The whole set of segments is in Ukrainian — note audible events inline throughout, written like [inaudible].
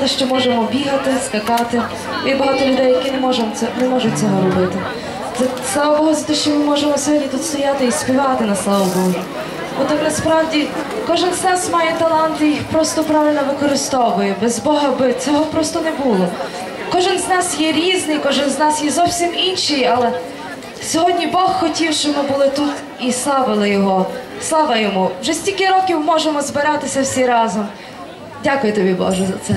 те, що можемо бігати, скакати. І багато людей, які не можуть, це, не можуть цього робити. За, слава Богу, за те, що ми можемо сьогодні тут стояти і співати на славу Богу. Бо так насправді кожен з нас має таланти, їх просто правильно використовує. Без Бога би цього просто не було. Кожен з нас є різний, кожен з нас є зовсім інший, але сьогодні Бог хотів, щоб ми були тут і славили Його. Слава йому! Вже стільки років можемо збиратися всі разом. Дякую тобі, Боже, за це.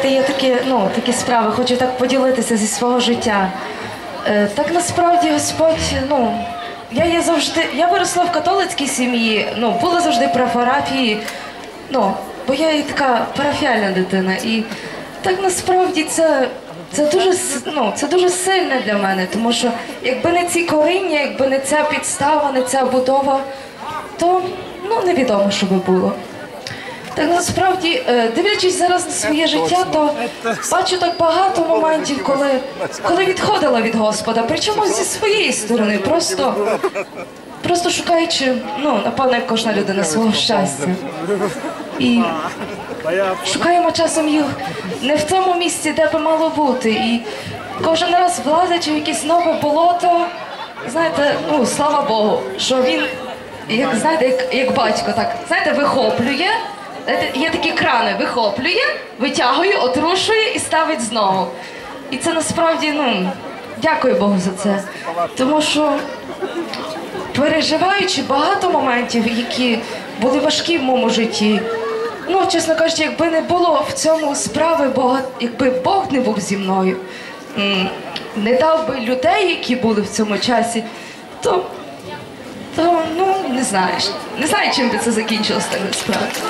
Знаєте, є такі, ну, такі справи, хочу так поділитися зі свого життя. Е, так насправді Господь, ну, я є завжди, я виросла в католицькій сім'ї, ну, була завжди при ну, бо я і така парафіальна дитина. І так насправді це, це, дуже, ну, це дуже сильне для мене, тому що якби не ці коріння, якби не ця підстава, не ця будова, то ну, невідомо, що би було. Так насправді, е, дивлячись зараз на своє життя, то бачу так багато моментів, коли, коли відходила від Господа. Причому зі своєї сторони, просто, просто шукаючи, ну, напевно, як кожна людина свого щастя. [laughs] І шукаємо часом їх не в тому місці, де би мало бути. І кожен раз влазячи в якесь нове болото, знаєте, ну слава Богу, що він, як знаєте, як, як батько, так знаєте, вихоплює. Є такі крани, вихоплює, витягує, отрушує і ставить знову. І це насправді, ну, дякую Богу за це. Тому що переживаючи багато моментів, які були важкі в моєму житті. Ну, чесно кажучи, якби не було в цьому справи Бога, якби Бог не був зі мною, не дав би людей, які були в цьому часі, то, знаєш. Не знаю, чим би це закінчилось так насправді.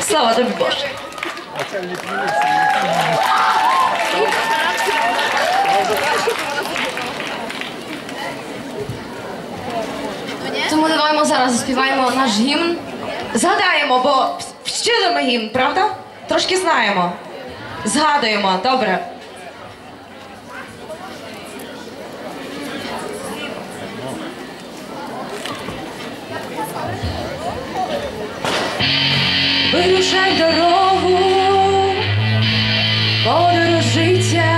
Слава тобі Боже. Тому давайте зараз заспіваємо наш гімн. Згадаємо, бо вчили ми гімн, правда? Трошки знаємо. Згадуємо, добре. Вирушай дорогу, подорож життя,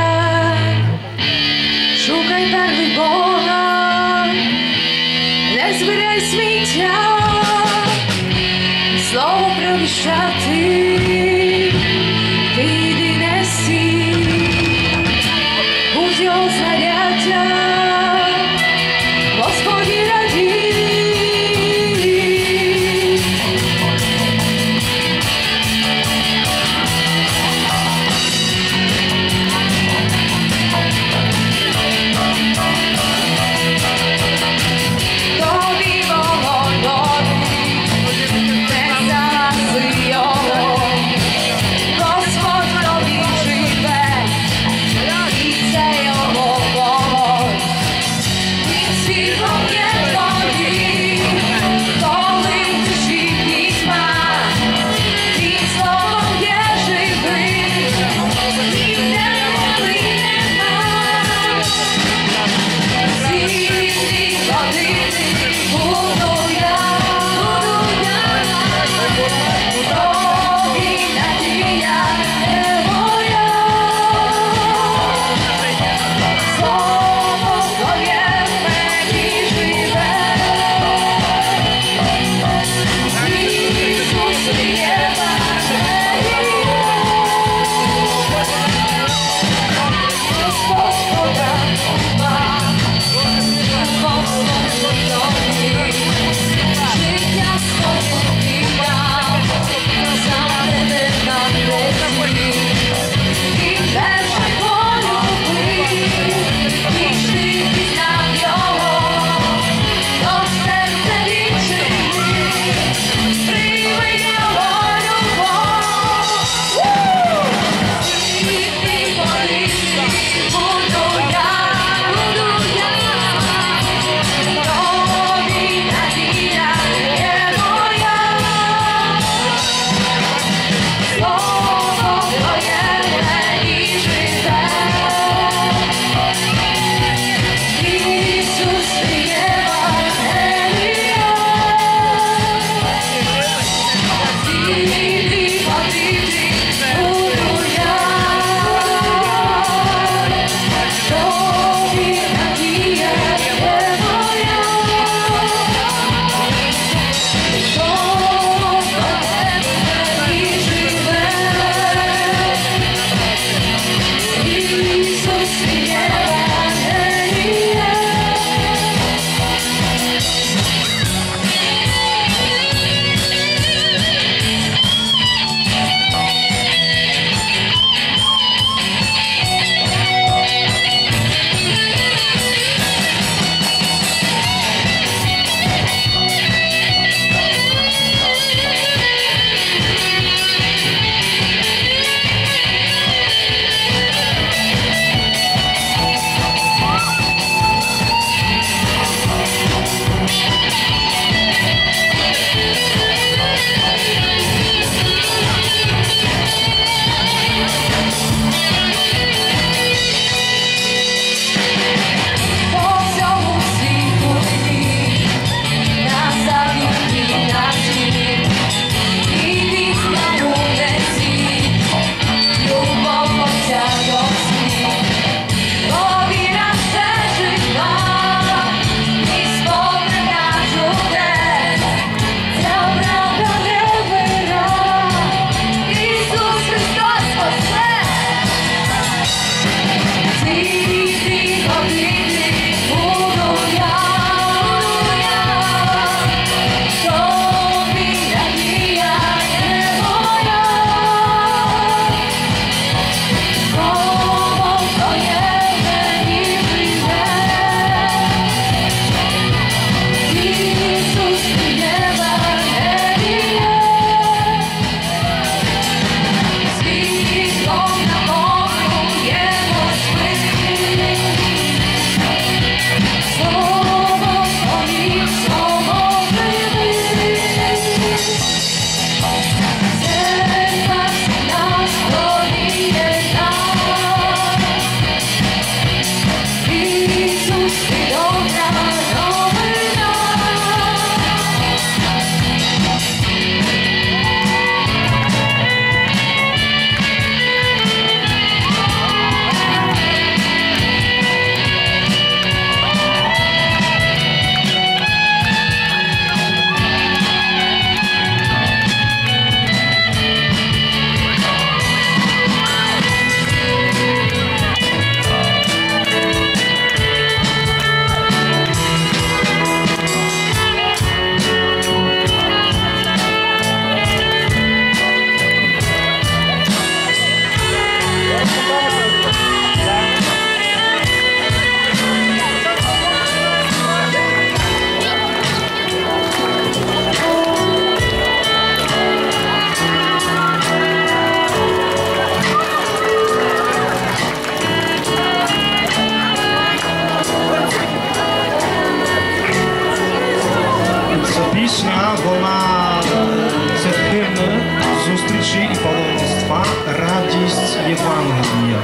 радість Євангелія.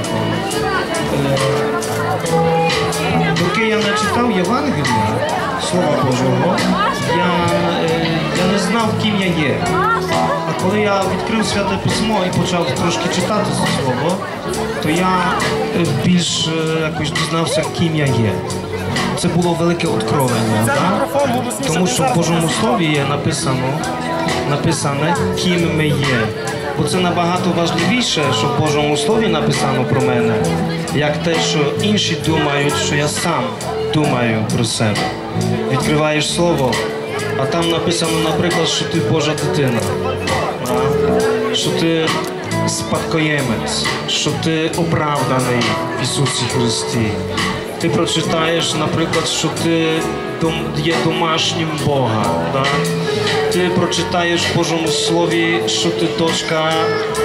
Доки я не читав Євангелія, Слова Божого, я, е, я не знав, ким я є. А коли я відкрив святе письмо і почав трошки читати це слово, то я е, більш е, якось дізнався, ким я є. Це було велике откровення, так? тому що в Божому Слові є написано, написане, ким ми є. Бо це набагато важливіше, що в Божому Слові написано про мене, як те, що інші думають, що я сам думаю про себе. Відкриваєш слово, а там написано, наприклад, що ти Божа дитина, що ти спадкоємець, що ти оправданий в Ісусі Христі. Ти прочитаєш, наприклад, що ти є домашнім Бога. Да? Ти прочитаєш в Божому Слові, що ти дочка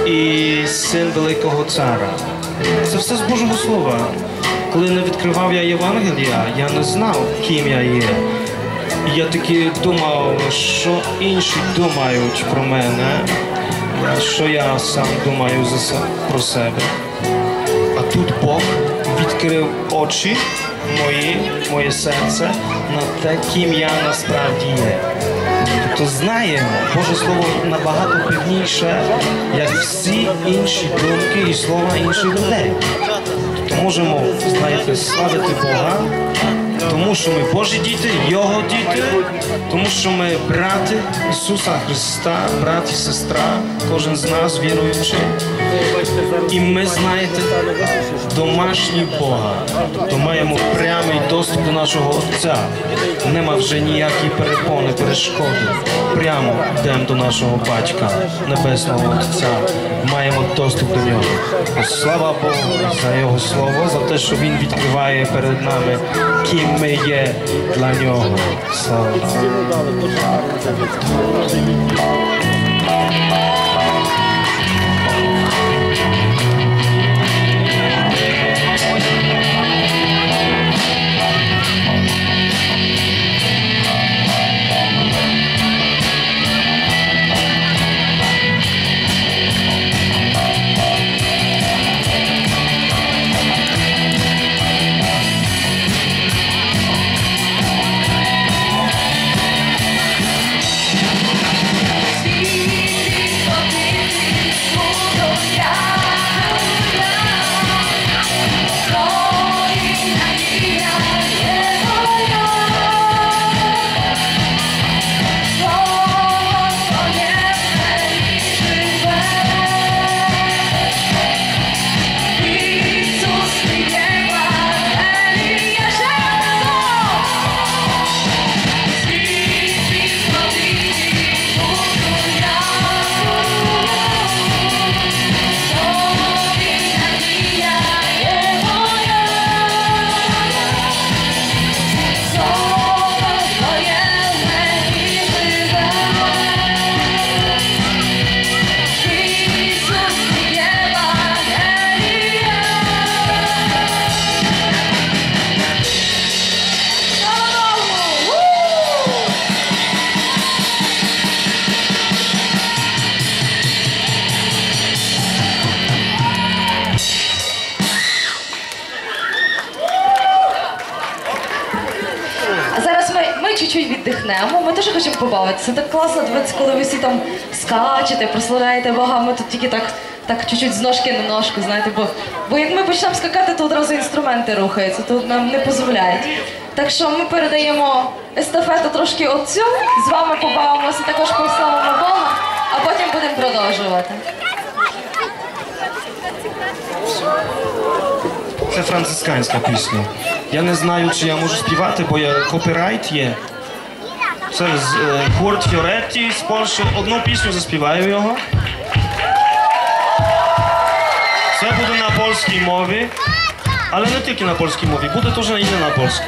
і син великого цара. Це все з Божого Слова. Коли не відкривав я Євангелія, я не знав, ким я є. Я таки думав, що інші думають про мене, що я сам думаю про себе. А тут Бог відкрив очі мої, моє серце на те, ким я насправді є. Тобто знаємо, Боже Слово набагато певніше, як всі інші думки і слова інших людей. Тобто можемо, знаєте, славити Бога, тому що ми Божі діти, Його діти, тому що ми брати Ісуса Христа, брат і сестра, кожен з нас віруючий. І ми, знаєте, домашні Бога, тобто маємо прямий доступ до нашого Отця. Нема вже ніякі перепони, перешкоди. Прямо йдемо до нашого батька, Небесного Отця. Маємо доступ до нього. Слава Богу за Його слово, за те, що Він відкриває перед нами, ким ми є для нього. Слава чуть-чуть віддихнемо. Ми теж хочемо побавитися. Так класно коли ви всі там скачете, прославляєте Бога. Ми тут тільки так, так чуть-чуть з ножки на ножку, знаєте, бо, бо як ми почнемо скакати, то одразу інструменти рухаються, то нам не дозволяють. Так що ми передаємо естафету трошки отцю, з вами побавимося, також прославимо Бога, а потім будемо продовжувати. Це францисканська пісня. Я не знаю, чи я можу співати, бо я копірайт є. Це з е, гурт Фіоретті з Польщі. Одну пісню заспіваю його. Це буде на польській мові, але не тільки на польській мові, буде теж і не на польській.